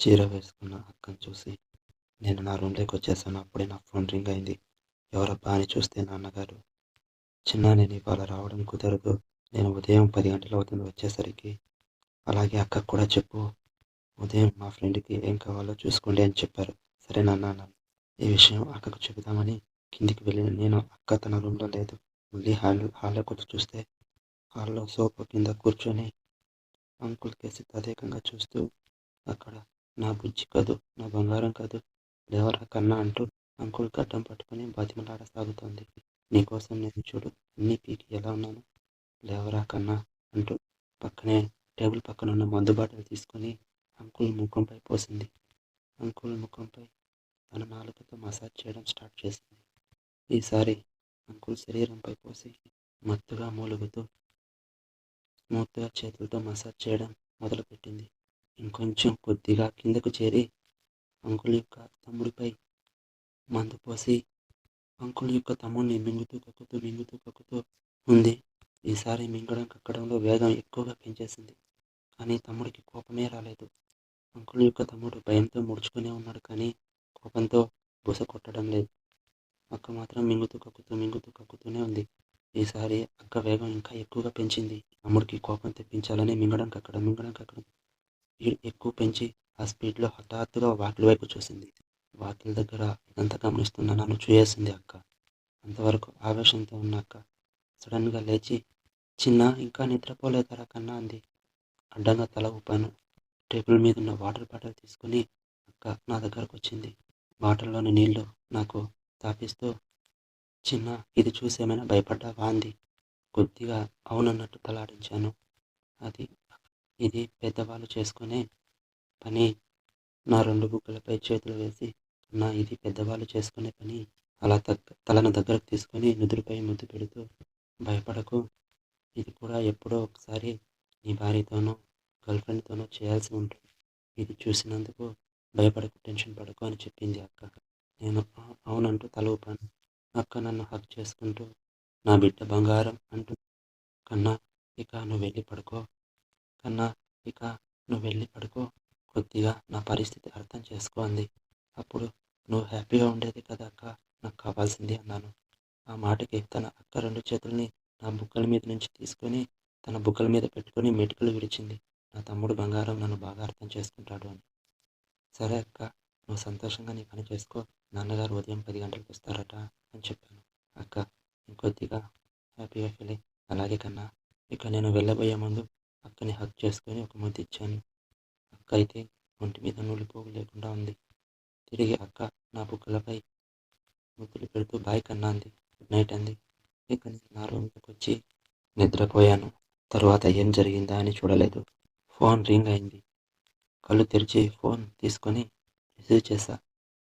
చీర వేసుకున్న అక్కను చూసి నేను నా రూమ్లోకి వచ్చేసాను. అప్పుడే నా ఫోన్ రింగ్ అయింది. ఎవరబ్బా అని చూస్తే నాన్నగారు చిన్న నేను ఇవాళ రావడం కుదరదు. నేను ఉదయం పది గంటలు అవుతుంది వచ్చేసరికి. అలాగే అక్కకు కూడా చెప్పు. ఉదయం మా ఫ్రెండ్కి ఏం కావాలో చూసుకోండి అని చెప్పారు. సరే నాన్న ఈ విషయం అక్కకు చెబుదామని కిందికి వెళ్ళిన నేను అక్క తన రూమ్లో లేదు. మళ్ళీ హాల్ హాల్లోకి వచ్చి చూస్తే హాల్లో సోఫా కింద కూర్చొని అంకుల్ కేసి తదేకంగా చూస్తూ అక్కడ నా బుజ్జి కాదు నా బంగారం కాదు లేవరా కన్నా అంటూ అంకుల్ గడ్డం పట్టుకుని బతిమలాడసాగుతోంది నీకోసం నేను చూడు అన్ని పీకి ఎలా ఉన్నాను. లేవరా కన్నా అంటూ పక్కనే టేబుల్ పక్కన ఉన్న మందు బాటలు తీసుకొని అంకుల్ ముఖంపై పోసింది. అంకుల్ ముఖంపై తన నాలుకతో మసాజ్ చేయడం స్టార్ట్ చేసింది. ఈసారి అంకుల్ శరీరంపై పోసి మత్తుగా మూలుగుతూ స్మూత్గా చేతులతో మసాజ్ చేయడం మొదలుపెట్టింది. ఇంకొంచెం కొద్దిగా కిందకు చేరి అంకుల్ యొక్క తమ్ముడిపై మందు పోసి అంకుల్ యొక్క తమ్ముడిని మింగుతూ కక్కుతూ మింగుతూ కక్కుతూ ఉంది. ఈసారి మింగడం కక్కడంలో వేగం ఎక్కువగా పెంచేసింది. కానీ తమ్ముడికి కోపమే రాలేదు. అంకుల్ యొక్క తమ్ముడు భయంతో ముడుచుకునే ఉన్నాడు కానీ కోపంతో బుస కొట్టడం లేదు. అక్క మాత్రం మింగుతూ కక్కుతూ మింగుతూ కక్కుతూనే ఉంది. ఈసారి అక్క వేగం ఇంకా ఎక్కువగా పెంచింది. తమ్ముడికి కోపం తెప్పించాలని మింగడం కక్కడం మింగడం కక్కడం స్పీడ్ ఎక్కువ పెంచి ఆ స్పీడ్లో హఠాత్తుగా వాకిలి వైపు చూసింది. వాకిలి దగ్గర ఇదంతా గమనిస్తున్న నన్ను చూయేసింది అక్క. అంతవరకు ఆవేశంతో ఉన్న అక్క సడన్గా లేచి చిన్న ఇంకా నిద్రపోలేదరా కన్నా అంది. అడ్డంగా తల ఊపాను. టేబుల్ మీద ఉన్న వాటర్ బాటిల్ తీసుకొని అక్క నా దగ్గరకు వచ్చింది. బాటిల్లోని నీళ్ళు నాకు తాపిస్తూ చిన్న ఇది చూసి ఏమైనా భయపడ్డావా? అంది. కొద్దిగా అవునన్నట్టు తలాడించాను. అది ఇది పెద్దవాళ్ళు చేసుకునే పని. నా రెండు బుగ్గలపై చేతులు వేసి నా ఇది పెద్దవాళ్ళు చేసుకునే పని. అలా తగ్గ తలను దగ్గరకు తీసుకొని నుదురుపై ముద్దు పెడుతూ భయపడకు. ఇది కూడా ఎప్పుడో ఒకసారి నీ భార్యతోనో గర్ల్ ఫ్రెండ్తోనో చేయాల్సి ఉంటుంది. ఇది చూసినందుకు భయపడకు టెన్షన్ పడకు అని చెప్పింది అక్క. నేను అవునంటూ తల ఊపాను. అక్క నన్ను హక్ చేసుకుంటూ నా బిడ్డ బంగారం అంటూ కన్నా ఇక నువ్వు వెళ్ళి పడుకో. కన్నా ఇక నువ్వు వెళ్ళి పడుకో. కొద్దిగా నా పరిస్థితి అర్థం చేసుకో అంది. అప్పుడు నువ్వు హ్యాపీగా ఉండేది కదా అక్క? నాకు కావాల్సింది అన్నాను. ఆ మాటకి తన అక్క రెండు చేతుల్ని నా బుగ్గల మీద నుంచి తీసుకొని తన బుగ్గల మీద పెట్టుకొని మెటుకులు విడిచింది. నా తమ్ముడు బంగారం నన్ను బాగా అర్థం చేసుకుంటాడు అని. సరే అక్క నువ్వు సంతోషంగా నీ పని చేసుకో. నాన్నగారు ఉదయం పది గంటలకు వస్తారట అని చెప్పాను. అక్క ఇంకొద్దిగా హ్యాపీగా ఫీల్ అలాగే కన్నా. ఇక నేను వెళ్ళబోయే ముందు అక్కని హక్ చేసుకొని ఒక ముద్దు ఇచ్చాను. అక్క అయితే ఒంటి మీద నూలిపోగు లేకుండా ఉంది. తిరిగి అక్క నా బుగ్గలపై ముద్దులు పెడుతూ బాయ్ కన్నా అంది గుడ్ నైట్ అంది. ఇక నేను నా రూమ్లోకి వచ్చి నిద్రపోయాను. తర్వాత ఏం జరిగిందా అని చూడలేదు. ఫోన్ రింగ్ అయింది. కళ్ళు తెరిచి ఫోన్ తీసుకొని రిసీవ్ చేశా.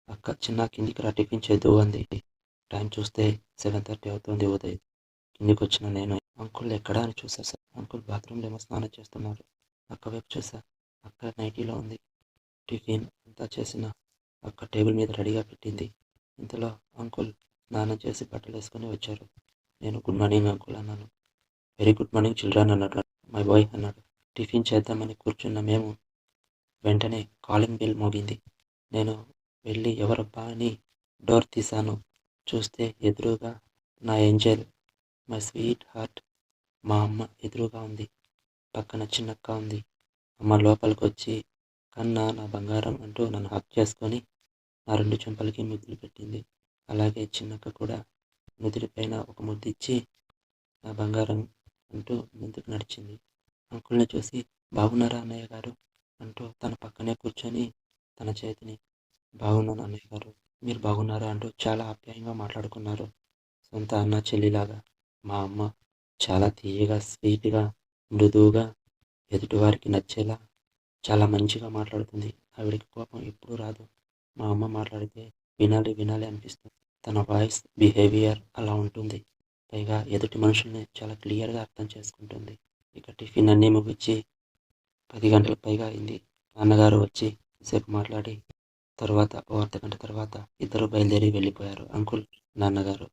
అక్క చిన్న కిందికి రా టిఫిన్ చేద్దు అంది. టైం చూస్తే సెవెన్ థర్టీ అవుతుంది ఉదయం. కిందికి వచ్చిన నేను అంకుల్ ఎక్కడా? అని చూసా అంకుల్ బాత్రూంలో ఏమో స్నానం చేస్తున్నారు అక్క వైపు చూసా. అక్క నైటీలో ఉంది. టిఫిన్ అంతా చేసిన అక్క టేబుల్ మీద రెడీగా పెట్టింది. ఇంతలో అంకుల్ స్నానం చేసి బట్టలు వేసుకొని వచ్చారు. నేను గుడ్ మార్నింగ్ అంకుల్ అన్నాను. వెరీ గుడ్ మార్నింగ్ చిల్డ్రన్ అన్నాడు. మై బాయ్ అన్నాడు. టిఫిన్ చేద్దామని కూర్చున్న. మేము వెంటనే కాలింగ్ బెల్ మోగింది. నేను వెళ్ళి ఎవరబ్బా అని డోర్ తీశాను. చూస్తే ఎదురుగా నా ఏంజల్ మై స్వీట్ హార్ట్ మా అమ్మ ఎదురుగా ఉంది. పక్కన చిన్నక్క ఉంది. అమ్మ లోపలికి వచ్చి కన్నా నా బంగారం అంటూ నన్ను హక్ చేసుకొని నా రెండు చెంపలకి ముద్దులు పెట్టింది. అలాగే చిన్నక్క కూడా నుదిరి పైన ఒక ముద్దు ఇచ్చి నా బంగారం అంటూ ముందుకు నడిచింది. అంకుల్ని చూసి బాగున్నారా అన్నయ్య గారు? అంటూ తన పక్కనే కూర్చొని తన చేతిని బాగున్నాను అన్నయ్య గారు మీరు బాగున్నారా? అంటూ చాలా ఆప్యాయంగా మాట్లాడుకున్నారు. సొంత అన్న చెల్లిలాగా మా అమ్మ చాలా తీయగా స్వీట్గా మృదువుగా ఎదుటివారికి నచ్చేలా చాలా మంచిగా మాట్లాడుతుంది. ఆవిడకి కోపం ఎప్పుడూ రాదు. మా అమ్మ మాట్లాడితే వినాలి వినాలి అనిపిస్తుంది. తన వాయిస్ బిహేవియర్ అలా ఉంటుంది. పైగా ఎదుటి మనుషుల్ని చాలా క్లియర్గా అర్థం చేసుకుంటుంది. ఇక టిఫిన్ అన్నీ ముగించి పది గంటలకు పైగా అయింది. నాన్నగారు వచ్చి సేపు మాట్లాడి తర్వాత ఓ అర్ధ గంట తర్వాత ఇద్దరు బయలుదేరి వెళ్ళిపోయారు. అంకుల్ నాన్నగారు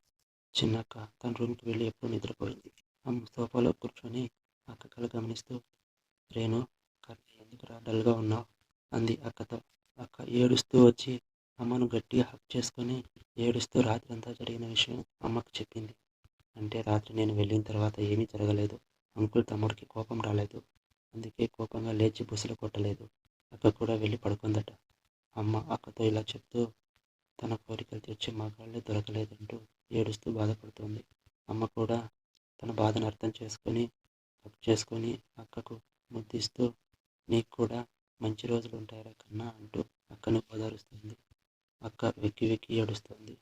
చిన్నక్క తన రూమ్కి వెళ్ళి ఎప్పుడు నిద్రపోయింది. సోఫాలో కూర్చొని అక్క గమనిస్తూ రేణు కర్ణ ఎందుకురా డల్గా ఉన్నావు? అంది అక్కతో అక్క ఏడుస్తూ వచ్చి అమ్మను గట్టిగా హక్ చేసుకొని ఏడుస్తూ రాత్రంతా జరిగిన విషయం అమ్మకు చెప్పింది. అంటే రాత్రి నేను వెళ్ళిన తర్వాత ఏమీ జరగలేదు. అంకుల్ తమ్ముడికి కోపం రాలేదు. అందుకే కోపంగా లేచి బుసలు కొట్టలేదు. అక్క కూడా వెళ్ళి పడుకుందట. అమ్మ అక్కతో ఇలా చెప్తూ తన కోరికలు తెచ్చి మగాళ్ళే దొరకలేదంటూ ఏడుస్తూ బాధపడుతోంది. అమ్మ కూడా తన బాధను అర్థం చేసుకొని హక్ చేసుకొని అక్కకు ముద్దిస్తూ నీకు కూడా మంచి రోజులు ఉంటాయరా కన్నా అంటూ అక్కను ఓదారుస్తుంది. అక్క వెక్కి వెక్కి ఏడుస్తుంది.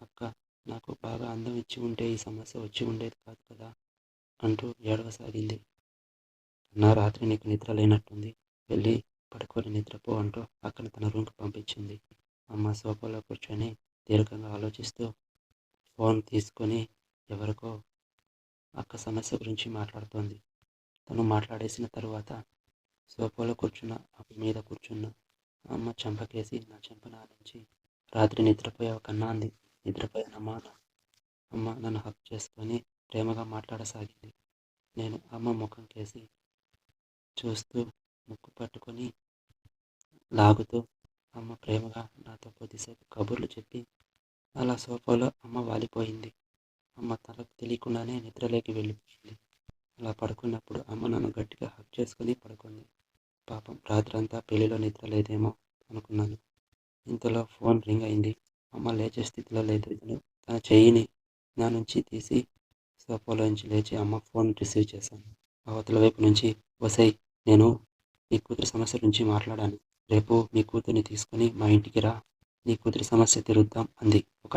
అక్క నాకు బాగా అందం ఇచ్చి ఉంటే ఈ సమస్య వచ్చి ఉండేది కాదు కదా అంటూ ఏడవసాగింది. నా రాత్రి నీకు నిద్ర లేనట్టుంది. వెళ్ళి పడుకొని నిద్రపో అంటూ అక్కను తన రూమ్కి పంపించింది. అమ్మ సోఫాలో కూర్చొని దీర్ఘంగా ఆలోచిస్తూ ఫోన్ తీసుకొని ఎవరికో అక్క సమస్య గురించి మాట్లాడుతోంది. తను మాట్లాడేసిన తరువాత సోఫాలో కూర్చున్న అక్క మీద కూర్చున్న అమ్మ చెంపకేసి నా చెంప నుంచి రాత్రి నిద్రపోయావు కన్నా అంది. నిద్రపోయానమ్మా అమ్మ నన్ను హక్ చేసుకొని ప్రేమగా మాట్లాడసాగింది. నేను అమ్మ ముఖం కేసి చూస్తూ ముక్కు పట్టుకొని లాగుతూ అమ్మ ప్రేమగా నాతో కొద్దిసేపు కబుర్లు చెప్పి అలా సోఫాలో అమ్మ వాలిపోయింది. అమ్మ తలకు తెలియకుండానే నిద్రలోకి వెళ్ళిపోయింది. అలా పడుకున్నప్పుడు అమ్మ నన్ను గట్టిగా హక్ చేసుకుని పడుకుంది. పాపం రాత్రంతా పెళ్ళిలో నిద్ర లేదేమో అనుకున్నాను. ఇంతలో ఫోన్ రింగ్ అయింది. అమ్మ లేచే స్థితిలో లేదు. తన చెయ్యిని నా నుంచి తీసి సోఫాలోంచి లేచి అమ్మ ఫోన్ రిసీవ్ చేశాను. అవతల వైపు నుంచి వసై నేను నీ కూతురు సమస్య నుంచి మాట్లాడాను. రేపు మీ కూతుర్ని తీసుకొని మా ఇంటికి రా. నీ కూతురి సమస్య తిరుగుద్దాం అంది ఒక